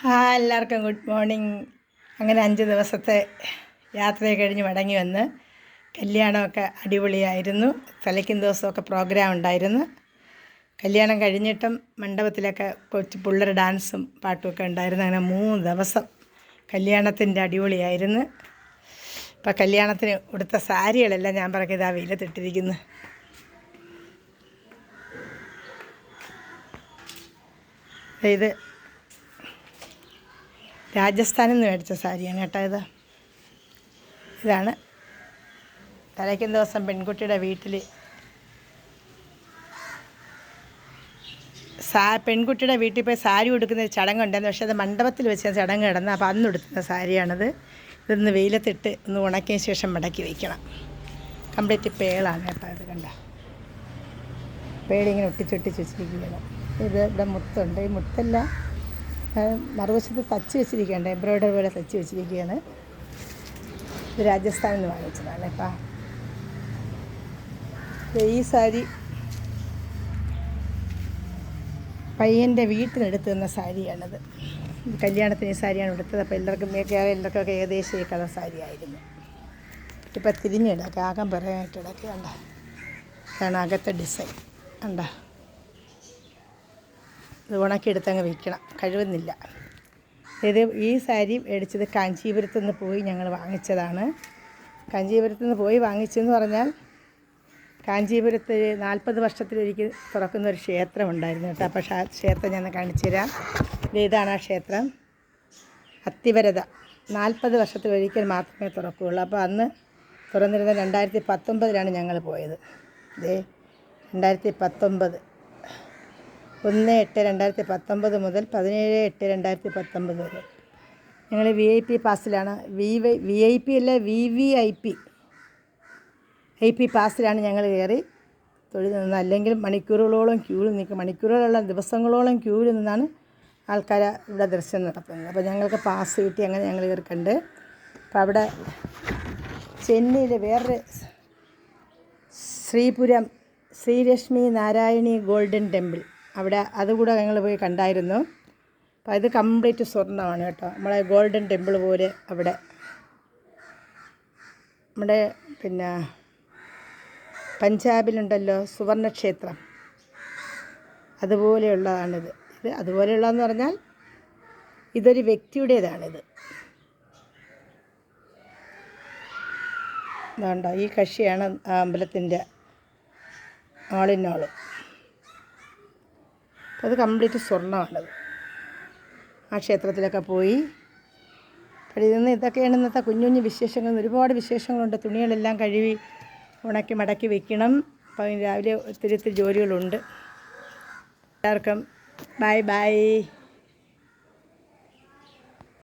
Hi എല്ലാവർക്കും good morning. അങ്ങനെ അഞ്ച് ദിവസത്തെ യാത്രയെ കഴിഞ്ഞ് മടങ്ങി വന്ന് കല്യാണമൊക്കെ അടിപൊളിയായിരുന്നു. തലയ്ക്കും ദിവസമൊക്കെ പ്രോഗ്രാം ഉണ്ടായിരുന്നു. കല്യാണം കഴിഞ്ഞിട്ടും മണ്ഡപത്തിലൊക്കെ കൊച്ചു പിള്ളേർ ഡാൻസും പാട്ടുമൊക്കെ ഉണ്ടായിരുന്നു. അങ്ങനെ മൂന്ന് ദിവസം കല്യാണത്തിന്റെ അടിപൊളിയായിരുന്നു. ഇപ്പം കല്യാണത്തിന് ഉടുത്ത സാരികളെല്ലാം ഞാൻ പറഞ്ഞത് ആ വെയിലത്തിട്ടിരിക്കുന്നു. ഇത് രാജസ്ഥാനിൽ നിന്ന് മേടിച്ച സാരിയാണ് കേട്ടോ ഇത്. ഇതാണ്. തലയ്ക്കും ദിവസം പെൺകുട്ടിയുടെ വീട്ടിൽ സാ പെൺകുട്ടിയുടെ വീട്ടിൽ പോയി സാരി ഉടുക്കുന്ന ഒരു ചടങ്ങുണ്ടായിരുന്നു പക്ഷേ അത് മണ്ഡപത്തിൽ വെച്ച ചടങ്ങ് കിടന്ന് അപ്പോൾ അന്ന് ഉടുക്കുന്ന സാരിയാണത്. ഇതൊന്ന് വെയിലത്തിട്ട് ഒന്ന് ഉണക്കിയ ശേഷം മടക്കി വയ്ക്കണം കംപ്ലീറ്റ് പേളാണ് കേട്ടോ ഇത് കണ്ട? പേളിങ്ങനെ ഒട്ടിച്ചൊട്ടിച്ച് വെച്ചിരിക്കുകയാണ്. ഇത് ഇവിടെ മുത്തുണ്ട്. ഈ മുത്തെല്ലാം മറുവശത്ത് തച്ച് വെച്ചിരിക്കുകയാണ് എംബ്രോയ്ഡറി പോലെ തച്ച് വെച്ചിരിക്കുകയാണ്. ഇത് രാജസ്ഥാനിൽ നിന്ന് വാങ്ങിച്ചതാണ് ഇപ്പം ഈ സാരി പയ്യന്റെ വീട്ടിനെടുത്ത് തന്ന സാരിയാണത്. കല്യാണത്തിന് ഈ സാരിയാണ് എടുത്തത്. അപ്പോൾ എല്ലാവർക്കും എല്ലാവർക്കൊക്കെ ഏകദേശം ഈ കളർ സാരി ആയിരുന്നു ഇപ്പം തിരിഞ്ഞിടക്കുക ആകം പറയാനായിട്ട് ഇടയ്ക്ക് കണ്ട? ഇതാണ് അകത്തെ ഡിസൈൻ. കണ്ട? ഇത് ഉണക്കിയെടുത്തങ്ങ് വിൽക്കണം കഴിവുന്നില്ല ഇത് ഈ സാരി മേടിച്ചത് കാഞ്ചീപുരത്തു നിന്ന് പോയി ഞങ്ങൾ വാങ്ങിച്ചതാണ്. കാഞ്ചീപുരത്തു നിന്ന് പോയി വാങ്ങിച്ചെന്ന് പറഞ്ഞാൽ കാഞ്ചീപുരത്ത് നാൽപ്പത് വർഷത്തിലൊരിക്കൽ തുറക്കുന്ന ഒരു ക്ഷേത്രം ഉണ്ടായിരുന്നു കേട്ടോ. അപ്പോൾ ക്ഷേ- ക്ഷേത്രം ഞാൻ കാണിച്ചു തരാം. ഇതാണ് ആ ക്ഷേത്രം. അത്തിവരത. നാൽപ്പത് വർഷത്തിലൊരിക്കൽ മാത്രമേ തുറക്കുകയുള്ളൂ. അപ്പോൾ അന്ന് തുറന്നിരുന്ന രണ്ടായിരത്തി പത്തൊമ്പതിലാണ് ഞങ്ങൾ പോയത്. ഇതേ രണ്ടായിരത്തി പത്തൊമ്പത്. ഒന്ന് എട്ട് രണ്ടായിരത്തി പത്തൊമ്പത് മുതൽ പതിനേഴ് എട്ട് രണ്ടായിരത്തി പത്തൊമ്പത് വരെ. ഞങ്ങൾ V I P പാസിലാണ്. V Y V I P അല്ല V V I P I P പാസിലാണ് ഞങ്ങൾ കയറി തൊഴിൽ നിന്ന് അല്ലെങ്കിൽ മണിക്കൂറുകളോളം ക്യൂ നിൽക്കും. മണിക്കൂറുകളുള്ള ദിവസങ്ങളോളം ക്യൂവിൽ നിന്നാണ് ആൾക്കാർ ഇവിടെ ദർശനം നടത്തുന്നത്. അപ്പോൾ ഞങ്ങൾക്ക് പാസ് കിട്ടി. അങ്ങനെ ഞങ്ങൾ കയറിക്കണ്ട് അപ്പോൾ അവിടെ ചെന്നൈയിൽ വേറൊരു ശ്രീപുരം ശ്രീലക്ഷ്മി നാരായണി ഗോൾഡൻ ടെമ്പിൾ. അവിടെ അതുകൂടെ ഞങ്ങൾ പോയി കണ്ടായിരുന്നു. അപ്പോൾ ഇത് കംപ്ലീറ്റ് സ്വർണമാണ് കേട്ടോ. നമ്മളെ ഗോൾഡൻ ടെമ്പിൾ പോലെ അവിടെ. നമ്മുടെ പിന്നെ പഞ്ചാബിലുണ്ടല്ലോ സുവർണക്ഷേത്രം. അതുപോലെയുള്ളതാണിത്. ഇത് അതുപോലെയുള്ളതെന്ന് പറഞ്ഞാൽ ഇതൊരു വ്യക്തിയുടേതാണിത്. ഇതാണ്ടോ ഈ കക്ഷിയാണ് അമ്പലത്തിന്റെ ആളിനോൾ. അത് കംപ്ലീറ്റ് സ്വർണമാണത്. ആ ക്ഷേത്രത്തിലൊക്കെ പോയി. അപ്പോൾ ഇതിൽ നിന്ന് ഇതൊക്കെയാണ് ഇന്നത്തെ കുഞ്ഞു കുഞ്ഞു വിശേഷങ്ങൾ ഒരുപാട് വിശേഷങ്ങളുണ്ട്. തുണികളെല്ലാം കഴുകി ഉണക്കി മടക്കി വെക്കണം. അപ്പോൾ രാവിലെ ഒത്തിരി ഒത്തിരി ജോലികളുണ്ട്. എല്ലാവർക്കും ബൈ ബൈ.